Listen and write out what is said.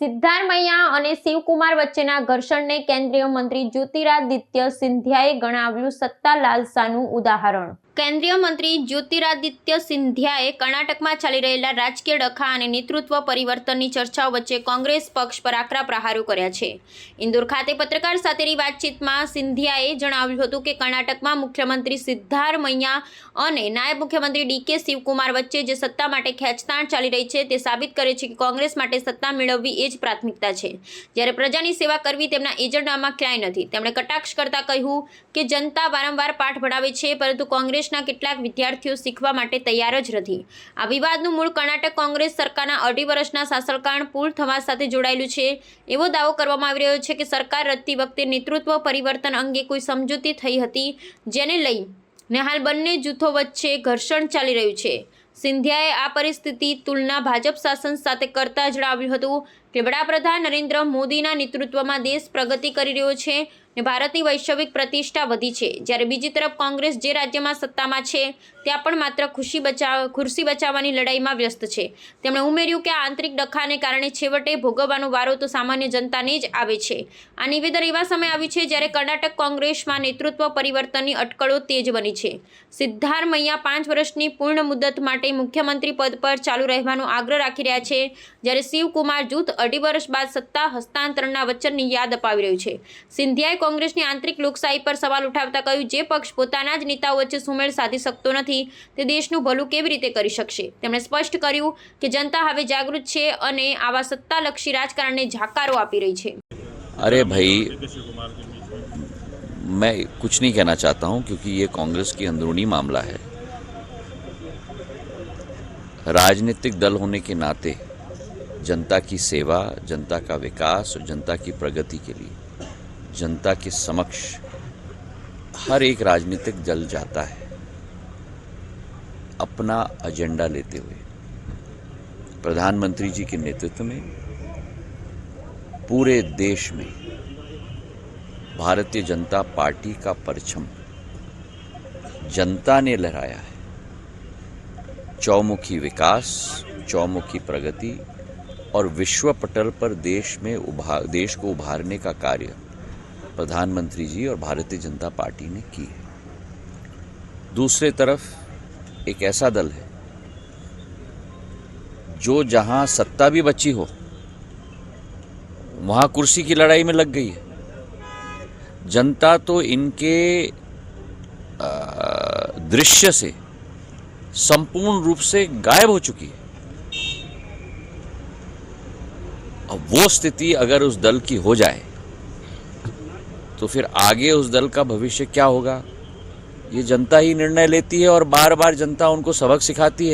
સિદ્ધારમૈયા અને શિવકુમાર વચ્ચેના ઘર્ષણને કેન્દ્રીય મંત્રી જ્યોતિરાદિત્ય સિંધિયાએ ગણાવ્યું સત્તા લાલસાનું ઉદાહરણ. કેન્દ્રીય મંત્રી જ્યોતિરાદિત્ય સિંધિયાએ કર્ણાટકમાં ચાલી રહેલા રાજકીય ડખા અને નેતૃત્વ પરિવર્તનની ચર્ચાઓ વચ્ચે કોંગ્રેસ પક્ષ પર આકરા પ્રહારો કર્યા છે. ઇન્દોર ખાતે પત્રકાર સાથેની વાતચીતમાં સિંધિયાએ જણાવ્યું હતું કે કર્ણાટકમાં મુખ્યમંત્રી સિદ્ધારમૈયા અને નાયબ મુખ્યમંત્રી ડીકે શિવકુમાર વચ્ચે જે સત્તા માટે ખેંચતાણ ચાલી રહી છે તે સાબિત કરે છે કે કોંગ્રેસ માટે સત્તા મેળવવી એ જ પ્રાથમિકતા છે. જ્યારે પ્રજાની સેવા કરવી તેમના એજન્ડામાં ક્યાંય નથી. તેમણે કટાક્ષ કરતા કહ્યું કે જનતા વારંવાર પાઠ ભણાવે છે, પરંતુ કોંગ્રેસના કેટલાક વિદ્યાર્થીઓ શીખવા માટે તૈયાર જ નથી. આ વિવાદનું મૂળ કર્ણાટક કોંગ્રેસ સરકારના અઢી વર્ષના શાસનકાળ પૂર્ણ થવા સાથે જોડાયેલું છે. એવો દાવો કરવામાં આવી રહ્યો છે કે સરકાર રચતી વખતે નેતૃત્વ પરિવર્તન અંગે કોઈ સમજૂતી થઈ હતી, જેને લઈ ને હાલ બંને જૂથો વચ્ચે ઘર્ષણ ચાલી રહ્યું છે. સિંધિયાએ આ પરિસ્થિતિ તુલના ભાજપ શાસન સાથે કરતા જણાવ્યું હતું કે વડાપ્રધાન નરેન્દ્ર મોદીના નેતૃત્વમાં દેશ પ્રગતિ કરી રહ્યો છે. ને ભારતની વૈશ્વિક પ્રતિષ્ઠા વધી છે. જ્યારે બીજી તરફ કોંગ્રેસ જે રાજ્યમાં સત્તામાં છે, ત્યાં પણ માત્ર ખુશી બચાવ, ખુરશી બચાવવાની લડાઈમાં વ્યસ્ત છે. તેમણે ઉમેર્યું કે આ આંતરિક ડખાને કારણે છેવટે ભોગવવાનો વારો તો સામાન્ય જનતાને જ આવે છે. આ નિવેદન એવા સમય આવ્યું છે, જ્યારે કર્ણાટક કોંગ્રેસમાં નેતૃત્વ પરિવર્તનની અટકળો તેજ બની છે. સિદ્ધારમૈયા પાંચ વર્ષની પૂર્ણ મુદત માટે મુખ્યમંત્રી પદ પર ચાલુ રહેવાનો આગ્રહ રાખી રહ્યા છે, જ્યારે શિવકુમાર જૂથ અઢી વર્ષ બાદ સત્તા હસ્તાંતરણના વચનની યાદ અપાવી રહ્યું છે. સિંધિયાએ કોંગ્રેસની આંતરિક લોકશાહી પર સવાલ ઉઠાવતા કહ્યું જે પક્ષ પોતાના જ નેતાઓ વચ્ચે સુમેળ સાધી શકતો નથી તે દેશનું ભલું કેવી રીતે કરી શકશે તેમણે સ્પષ્ટ કર્યું કે જનતા હવે જાગૃત છે અને આવા સત્તાલક્ષી રાજકારણને જાકારો આપી રહી છે अरे भाई मैं कुछ नहीं कहना चाहता हूं क्योंकि ये कांग्रेस की अंदरूनी मामला है राजनीतिक दल होने के नाते जनता की सेवा जनता का विकास और जनता की प्रगति के लिए जनता के समक्ष हर एक राजनीतिक दल जाता है, अपना एजेंडा लेते हुए। प्रधानमंत्री जी के नेतृत्व में, पूरे देश में भारतीय जनता पार्टी का परचम जनता ने लहराया है। चौमुखी विकास, चौमुखी प्रगति और विश्व पटल पर देश में उभार देश को उभारने का कार्य प्रधानमंत्री जी और भारतीय जनता पार्टी ने की है। दूसरे तरफ़, एक ऐसा दल है, जो जहाँ सत्ता भी बची हो, वहाँ कुर्सी की लड़ाई में लग गई है। जनता तो इनके दृश्य से संपूर्ण रूप से गायब हो चुकी है। अब वो स्थिति अगर उस दल की हो जाए तो फिर आगे उस दल का भविष्य क्या होगा? ये जनता ही निर्णय लेती है और बार बार जनता उनको सबक सिखाती है।